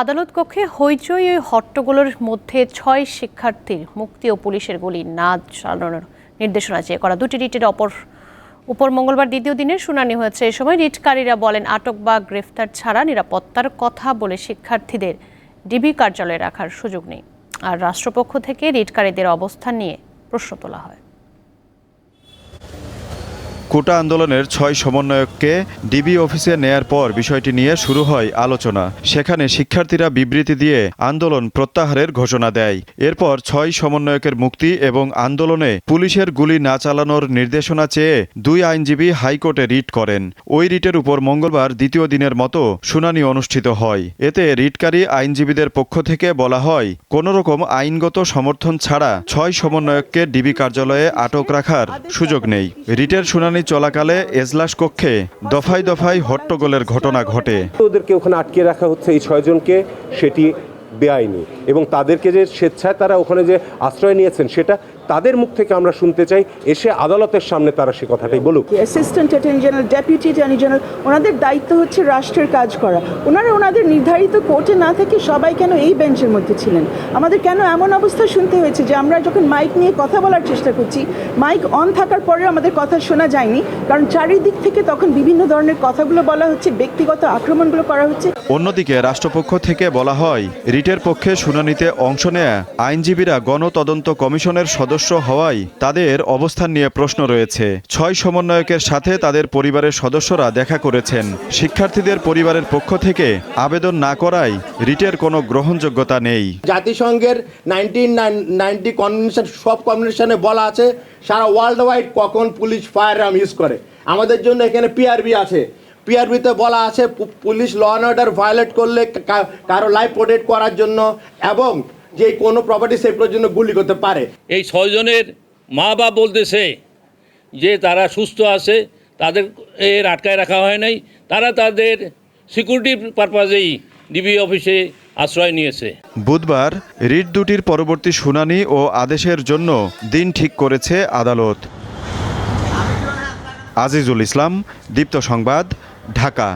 আদালত কক্ষে হইচই ওই হট্টগোলের মধ্যে ছয় শিক্ষার্থীর মুক্তি ও পুলিশের গুলি না চালানোর নির্দেশনা চেয়ে করা। দুটি রিটের অপর, উপর মঙ্গলবার দ্বিতীয় দিনের শুনানি হয়েছে। এ সময় রিটকারীরা বলেন, আটক বা গ্রেফতার ছাড়া নিরাপত্তার কথা বলে শিক্ষার্থীদের ডিবি কার্যালয়ে রাখার সুযোগ নেই। আর রাষ্ট্রপক্ষ থেকে রিটকারীদের অবস্থান নিয়ে প্রশ্ন তোলা হয়। কোটা আন্দোলনের ছয় সমন্বয়ককে ডিবি অফিসে নেয়ার পর বিষয়টি নিয়ে শুরু হয় আলোচনা। সেখানে শিক্ষার্থীরা বিবৃতি দিয়ে আন্দোলন প্রত্যাহারের ঘোষণা দেয়। এরপর ছয় সমন্বয়কের মুক্তি এবং আন্দোলনে পুলিশের গুলি না চালানোর নির্দেশনা চেয়ে দুই আইনজীবী হাইকোর্টে রিট করেন। ওই রিটের উপর মঙ্গলবার দ্বিতীয় দিনের মতো শুনানি অনুষ্ঠিত হয়। এতে রিটকারী আইনজীবীদের পক্ষ থেকে বলা হয় কোনো রকম আইনগত সমর্থন ছাড়া ছয় সমন্বয়ককে ডিবি কার্যালয়ে আটক রাখার সুযোগ নেই। রিটের শুনানি চলাকালে এজলাস কক্ষে দফায় দফায় হট্টগোলের ঘটনা ঘটে। ওদেরকে ওখানে আটকে রাখা হচ্ছে এই ছয়জনকে। সেটি বেআইনি এবং তাদেরকে যে স্বেচ্ছায় তারা ওখানে যে আশ্রয় নিয়েছেন সেটা তাদের মুখ থেকে আমরা শুনতে চাই। এসে আদালতের সামনে তারা সে কথাটাই বলুক। Assistant attorney general deputy attorney general ওনাদের দায়িত্ব হচ্ছে রাষ্ট্রের কাজ করা। ওনারা ওনাদের নির্ধারিত কোর্টে না থেকে সবাই কেন এই বেঞ্চের মধ্যে ছিলেন? আমাদের কেন এমন অবস্থা শুনতে হয়েছে যে আমরা যখন মাইক নিয়ে কথা বলার চেষ্টা করছি মাইক অন থাকার পরেও আমাদের কথা শোনা যায়নি কারণ চারিদিক থেকে তখন বিভিন্ন ধরনের কথাগুলো বলা হচ্ছে ব্যক্তিগত আক্রমণগুলো করা হচ্ছে। অন্যদিকে রাষ্ট্রপক্ষ থেকে বলা হয় রিটের পক্ষে শুনানিতে অংশ নেয়া আইনজীবীরা গণতদন্ত কমিশনের সদস্য হওয়ায় তাদের অবস্থান নিয়ে প্রশ্ন রয়েছে। ছয় সমন্বয়কের সাথে তাদের পরিবারের সদস্যরা দেখা করেছেন। শিক্ষার্থীদের পরিবারের পক্ষ থেকে আবেদন না করায় রিটের কোনো গ্রহণযোগ্যতা নেই। জাতিসংঘের নাইনটিন সব কনভেনশনে বলা আছে, সারা ওয়ার্ল্ড ওয়াইড কখন পুলিশ ফায়ার ইউজ করে। আমাদের জন্য এখানে পিআরবি আছে। পিআরবিতে বলা আছে পু- police law and order violate করলে কারও লাইফ প্রোটেক্ট করার জন্য এবং যে কোনো প্রপার্টি সেফটির জন্য গুলি করতে পারে। এই ছয়জনের মা বাপ বলতেছে যে তারা সুস্থ আছে তাদের এর আটকায় রাখা হয় নাই তারা তাদের সিকিউরিটি পারপাজেই ডিবি অফিসে আশ্রয় নিয়েছে। বুধবার রিট দুটির পরবর্তী শুনানি ও আদেশের জন্য দিন ঠিক করেছে আদালত। আজিজুল ইসলাম দীপ্ত সংবাদ ঢাকা